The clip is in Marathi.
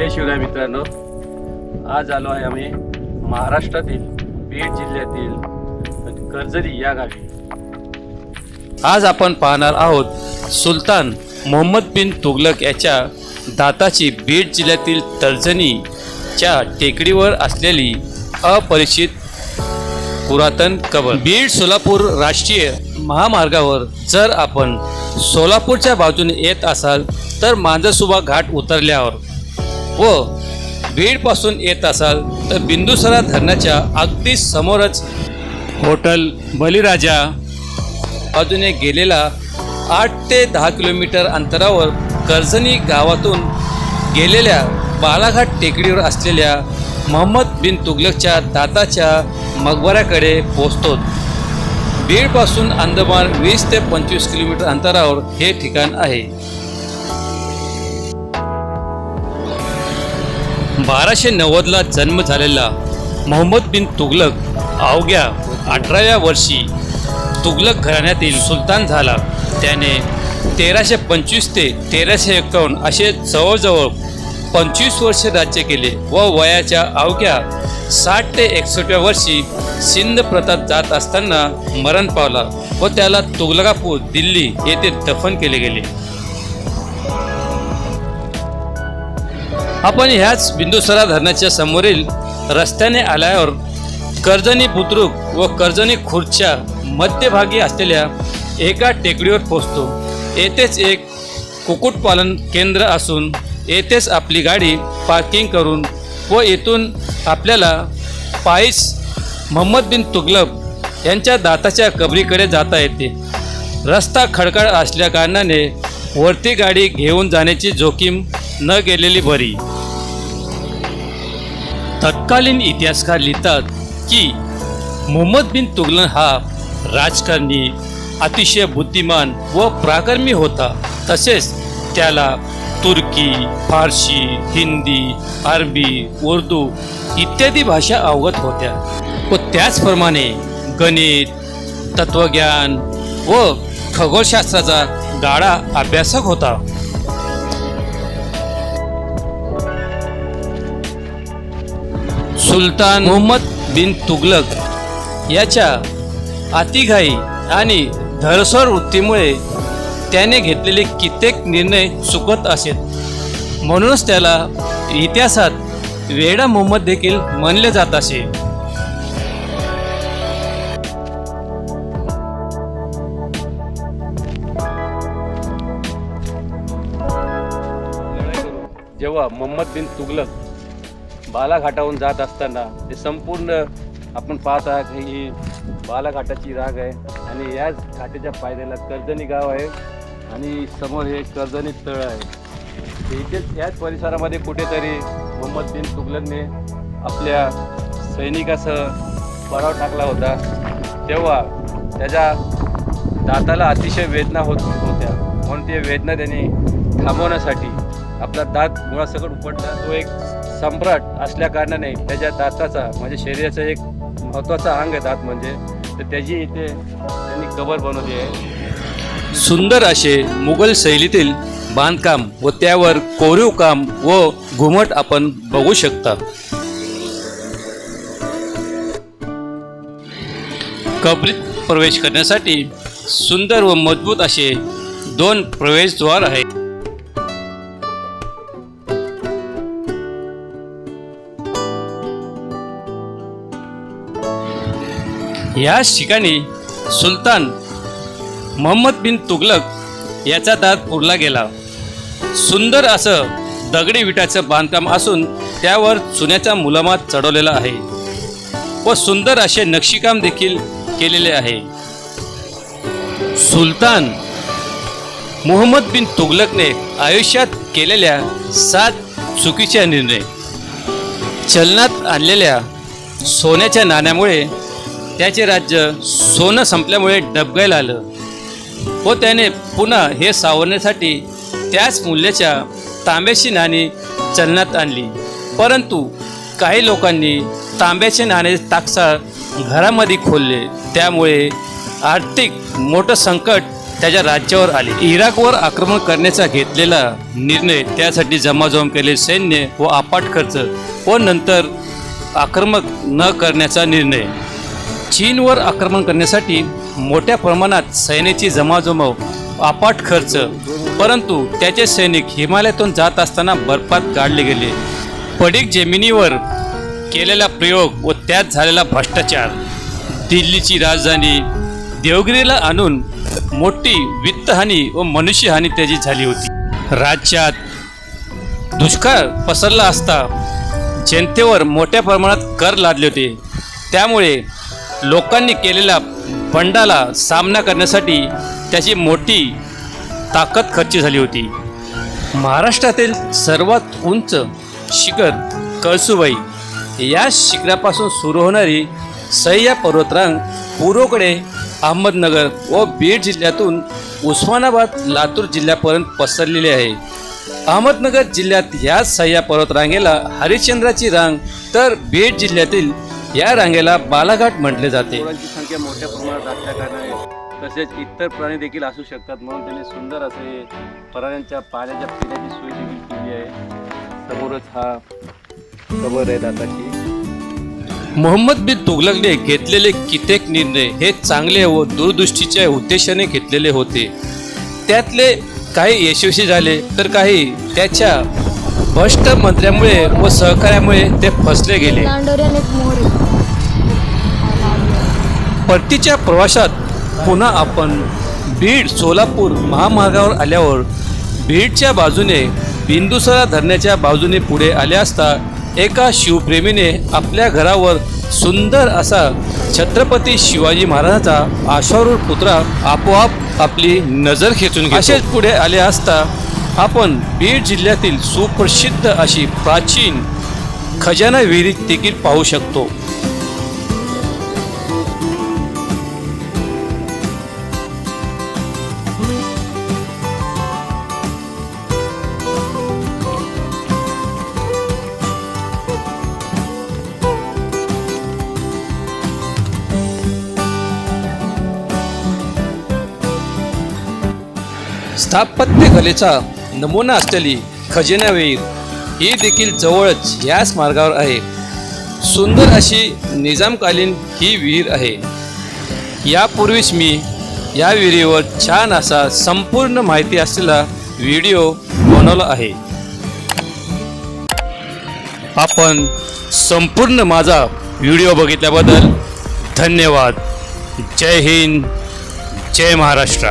जय शिवराय मित्रांनो. आज आलो आहे आम्ही महाराष्ट्रातील बीड जिल्ह्यातील कर्जरी या गावी. आज आपण पाहणार आहोत सुलतान मोहम्मद बिन तुगलक याच्या दाताची बीड जिल्ह्यातील तर्जनीच्या टेकडीवर असलेली अपरिचित पुरातन कबर. बीड सोलापूर राष्ट्रीय महामार्गावर जर आपण सोलापूरच्या बाजूने येत असाल तर मांजरसुबा घाट उतरल्यावर व बीडपासून येत असाल तर बिंदुसरा धरणाच्या अगदी समोरच हॉटेल बलिराजा बाजूने गेलेला आठ ते दहा किलोमीटर अंतरावर कर्जनी गावातून गेलेल्या बालाघाट टेकडीवर असलेल्या मोहम्मद बिन तुगलकच्या दाताच्या मकबऱ्याकडे पोचतो बीडपासून अंदमान वीस ते पंचवीस किलोमीटर अंतरावर हे ठिकाण आहे. बाराशे नव्वदला जन्म झालेला मोहम्मद बिन तुगलक अवघ्या अठराव्या वर्षी तुगलक घराण्यातील सुलतान झाला. त्याने तेराशे पंचवीस ते तेराशे एकावन्न असे जवळजवळ पंचवीस वर्षे राज्य केले व वयाच्या अवघ्या साठ ते एकसष्टव्या वर्षी सिंध प्रतात जात असताना मरण पावला व त्याला तुगलकापूर दिल्ली येथे दफन केले गेले. आपण ह्याच बिंदुसरा धरणाच्या समोरील रस्त्याने आल्यावर कर्जनी बुद्रुक व कर्जनी खुर्च्या मध्यभागी असलेल्या एका टेकडीवर पोचतो येथेच एक कुक्कुटपालन केंद्र असून येथेच आपली गाडी पार्किंग करून व येथून आपल्याला पायीस मोहम्मद बिन तुगलक यांच्या दाताच्या कबरीकडे जाता येते. रस्ता खडकाळ असल्या कारणाने वरती गाडी घेऊन जाण्याची जोखीम न गेलेली बरी. तत्कालीन इतिहासकार लिहितात की मोहम्मद बिन तुगलन हा राजकारणी अतिशय बुद्धिमान व प्राकर्मी होता. तसेच त्याला तुर्की फारसी हिंदी अरबी उर्दू इत्यादी भाषा अवगत होत्या. व त्याचप्रमाणे गणित तत्वज्ञान व खगोलशास्त्राचा गाढा अभ्यासक होता. सुलतान मोहम्मद बिन तुगलक याच्या अतिघाई आणि धरसोर वृत्तीमुळे त्याने घेतलेले कित्येक निर्णय चुकत असेत. म्हणूनच त्याला इतिहासात वेडा मोहम्मद देखील म्हणले जात असे. जेव्हा मोहम्मद बिन तुगलक बालाघाटाहून जात असताना ते संपूर्ण आपण पाहत आहात की ही बालाघाटाची राग आहे. आणि याच घाटाच्या पायऱ्याला कर्जनी गाव आहे. आणि समोर हे कर्जनी तळ आहे. इथेच याच परिसरामध्ये कुठेतरी मोहम्मद बिन तुगलनने आपल्या सैनिकासह पराव टाकला होता. तेव्हा त्याच्या दाताला अतिशय वेदना होत होत्या. म्हणून ते वेदना त्यांनी थांबवण्यासाठी आपला दात मुळासकट उपटला. तो एक सम्राट असल्या कारणाने त्याच्या दाताचा म्हणजे शरीराचा एक महत्त्वाचा अंग आहे दात म्हणजे. तर त्याची इथे त्यांनी कबर बनवली आहे. सुंदर असे मुघल शैलीतील बांधकाम व त्यावर कोरीव काम व घुमट आपण बघू शकता. कबरीत प्रवेश करण्यासाठी सुंदर व मजबूत असे दोन प्रवेशद्वार आहेत. याच ठिकाणी सुलतान मोहम्मद बिन तुगलक याचा दात पुरला गेला. सुंदर असं दगडी विटाचं बांधकाम असून त्यावर चुन्याचा मुलामात चढवलेला आहे व सुंदर असे नक्षीकाम देखील केलेले आहे. सुलतान मोहम्मद बिन तुगलकने आयुष्यात केलेल्या सात चुकीच्या निर्णय चलनात आणलेल्या सोन्याच्या नाण्यामुळे त्याचे राज्य सोनं संपल्यामुळे डबगायला आलं. व त्याने पुन्हा हे सावरण्यासाठी त्याच मूल्याच्या तांब्याची नाणी चलनात आणली. परंतु काही लोकांनी तांब्याचे नाणे ताकसाळ घरामध्ये खोलले. त्यामुळे आर्थिक मोठं संकट त्याच्या राज्यावर आले. इराकवर आक्रमण करण्याचा घेतलेला निर्णय त्यासाठी जमाजम केले सैन्य व आपाट खर्च व नंतर आक्रमक न करण्याचा निर्णय. चीनवर आक्रमण करण्यासाठी मोठ्या प्रमाणात सैन्याची जमाजमाव अपाट खर्च परंतु त्याचे सैनिक हिमालयातून जात असताना बर्फात गाडले गेले. पडीक जमिनीवर केलेला प्रयोग व त्यात झालेला भ्रष्टाचार दिल्लीची राजधानी देवगिरीला आणून मोठी वित्तहानी व मनुष्यहानी त्याची झाली होती. राज्यात दुष्काळ पसरला असता जनतेवर मोठ्या प्रमाणात कर लादले होते. त्यामुळे लोकांनी केलेल्या फंडाला सामना करण्यासाठी त्याची मोठी ताकद खर्च झाली होती. महाराष्ट्रातील सर्वात उंच शिखर कळसुबाई या शिखरापासून सुरू होणारी सह्या पर्वतरांग पूर्वकडे अहमदनगर व बीड जिल्ह्यातून उस्मानाबाद लातूर जिल्ह्यापर्यंत पसरलेली आहे. अहमदनगर जिल्ह्यात या सह्या पर्वतरांगेला हरिश्चंद्राची रांग तर बीड जिल्ह्यातील या रांगेला बालाघाट म्हटले जाते. संख्या मोठ्या प्रमाणात असल्या तसेच इतर प्राणी देखील असू शकतात. म्हणून त्यांनी सुंदर असे प्राण्यांच्या पाण्याच्या पिण्याची सोय देखील केली आहे. समोरच हा कबर आहे दाताची. मोहम्मद बिन तुगलकने घेतलेले कित्येक निर्णय हे चांगले व दूरदृष्टीच्या उद्देशाने घेतलेले होते. त्यातले काही यशस्वी झाले तर काही त्याच्या भ्रष्ट मंत्र्यामुळे व सहकार्यामुळे ते फसले गेले. परतीच्या प्रवासात पुन्हा आपण बीड सोलापूर महामार्गावर आल्यावर बीडच्या बाजूने बिंदुसरा धरणाच्या बाजूने पुढे आले असता एका शिवप्रेमीने आपल्या घरावर सुंदर असा छत्रपती शिवाजी महाराजांचा आशारूढ पुत्रा आपोआप आपली नजर खेचून असेच पुढे आले असता आपण बीड जिल्ह्यातील सुप्रसिद्ध अशी प्राचीन खजाना विहिरी देखील पाहू शकतो. स्थापत्यकलेचा नमुना असलेली खजिना विहीर ही देखील जवळच याच मार्गावर आहे. सुंदर अशी निजामकालीन ही विहीर आहे. यापूर्वीच मी या विहिरीवर छान असा संपूर्ण माहिती असलेला व्हिडिओ बनवला आहे. आपण संपूर्ण माझा व्हिडिओ बघितल्याबद्दल धन्यवाद. जय हिंद जय महाराष्ट्र.